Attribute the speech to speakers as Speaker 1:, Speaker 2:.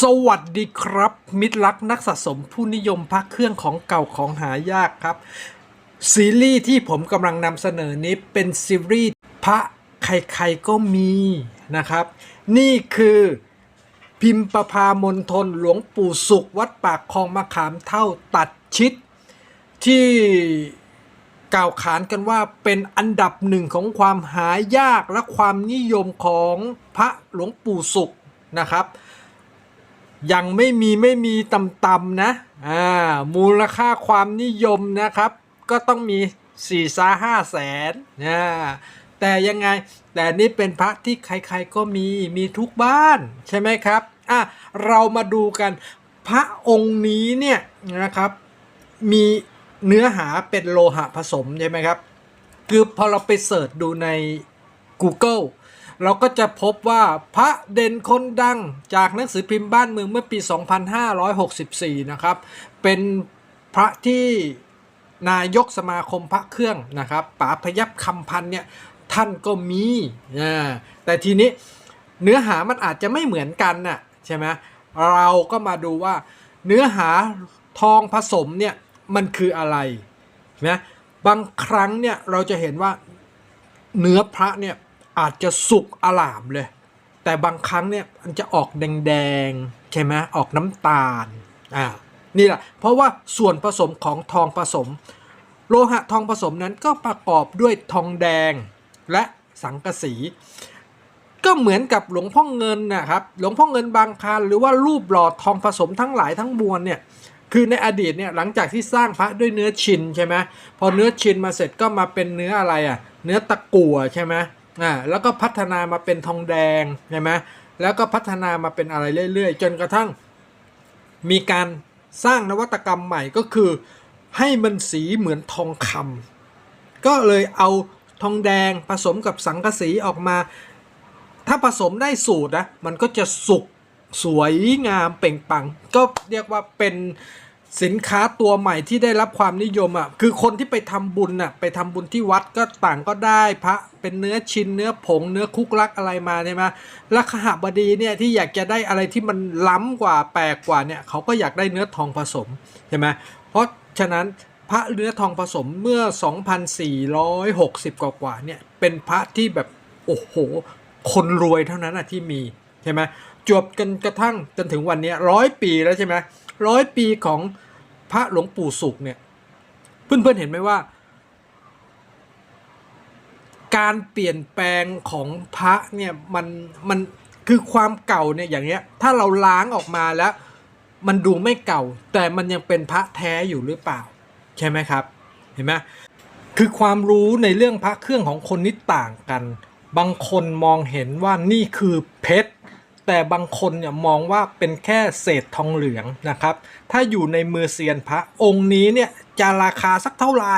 Speaker 1: สวัสดีครับ มิตรรักนักสะสมผู้นิยมพระเครื่องของเก่าของหายากครับ ซีรีส์ที่ผมกำลังนำเสนอนี้เป็นซีรีส์พระใครๆก็มีนะครับ นี่คือพิมพ์ประพามณฑลหลวงปู่สุขวัดปากคลองมะขามเท่าตัดชิด ที่กล่าวขานกันว่าเป็นอันดับหนึ่งของความหายากและความนิยมของพระหลวงปู่สุขนะครับ ยังไม่มีไม่มีต่ำๆนะอ่ามูลค่าความนิยมนะครับ ก็ต้องมี4ี่ซาห้าแสนนะแต่ยังไงแต่นี่เป็นพระที่ใครๆก็มีมีทุกบ้านใช่ไหมครับอะเรามาดูกันพระองค์นี้เนี่ยนะครับมีเนื้อหาเป็นโลหะผสมใช่ไหมครับ คือพอเราไปเสิร์ชดูใน Google เราก็จะพบว่าพระเด่นคนดังจากหนังสือพิมพ์บ้านเมืองเมื่อปี 2564 นะครับ เป็นพระที่นายกสมาคมพระเครื่องนะครับป๋าพยับคำพันเนี่ยท่านก็มีอ่าแต่ทีนี้เนื้อหามันอาจจะไม่เหมือนกันน่ะใช่ไหมเราก็มาดูว่าเนื้อหาทองผสมเนี่ยมันคืออะไรนะบางครั้งเนี่ยเราจะเห็นว่าเนื้อพระเนี่ย อาจจะสุกอลามเลย แต่บางครั้งเนี่ยมันจะออกแดงๆใช่ไหมออกน้ำตาลอ่านี่แหละเพราะว่าส่วนผสมของทองผสม โลหะทองผสมนั้นก็ประกอบด้วยทองแดงและสังกะสี ก็เหมือนกับหลวงพ่อเงินนะครับหลวงพ่อเงินบางคานหรือว่ารูปหล่อทองผสมทั้งหลายทั้งมวลเนี่ยคือในอดีตเนี่ยหลังจากที่สร้างพระด้วยเนื้อชินใช่ไหมพอเนื้อชินมาเสร็จก็มาเป็นเนื้ออะไรอะเนื้อตะกั่วใช่ไหม อ่าแล้วก็พัฒนามาเป็นทองแดงใช่ไหมแล้วก็พัฒนามาเป็นอะไรเรื่อยๆ จนกระทั่ง มีการสร้างนวัตกรรมใหม่ก็คือ ให้มันสีเหมือนทองคำก็เลยเอาทองแดงผสมกับสังกะสีออกมา ถ้าผสมได้สูตรนะมันก็จะสุกสวยงามเป่งปัง ก็เรียกว่าเป็น สินค้าตัวใหม่ที่ได้รับความนิยมอะคือคนที่ไปทำบุญอะไปทำบุญที่วัดก็ต่างก็ได้พระเป็นเนื้อชิ้นเนื้อผงเนื้อคุกลักอะไรมาใช่ไหมแล้วขหบดีเนี่ยที่อยากจะได้อะไรที่มันล้ำกว่าแปลกกว่าเนี่ยเขาก็อยากได้เนื้อทองผสมใช่ไหมเพราะฉะนั้นพระเนื้อทองผสมเมื่อ 2,460 กว่ากว่าเนี่ยเป็นพระที่แบบโอ้โห คนรวยเท่านั้นอะที่มีใช่ไหมจวบกันกระทั่งจนถึงวันนี้ร้อยปีแล้วใช่ไหม ร้อยปีของพระหลวงปู่สุขเนี่ย เพื่อนๆเห็นไหมว่า การเปลี่ยนแปลงของพระเนี่ยมันมันคือความเก่าเนี่ยอย่างเงี้ยถ้าเราล้างออกมาแล้ว มันดูไม่เก่า แต่มันยังเป็นพระแท้อยู่หรือเปล่า ใช่ไหมครับ เห็นไหมคือความรู้ในเรื่องพระเครื่องของคนนี่ต่างกัน บางคนมองเห็นว่านี่คือเพชร แต่บางคนเนี่ยมองว่าเป็นแค่เศษทองเหลืองนะครับ ถ้าอยู่ในมือเซียนพระองค์นี้เนี่ยจะราคาสักเท่าไหร่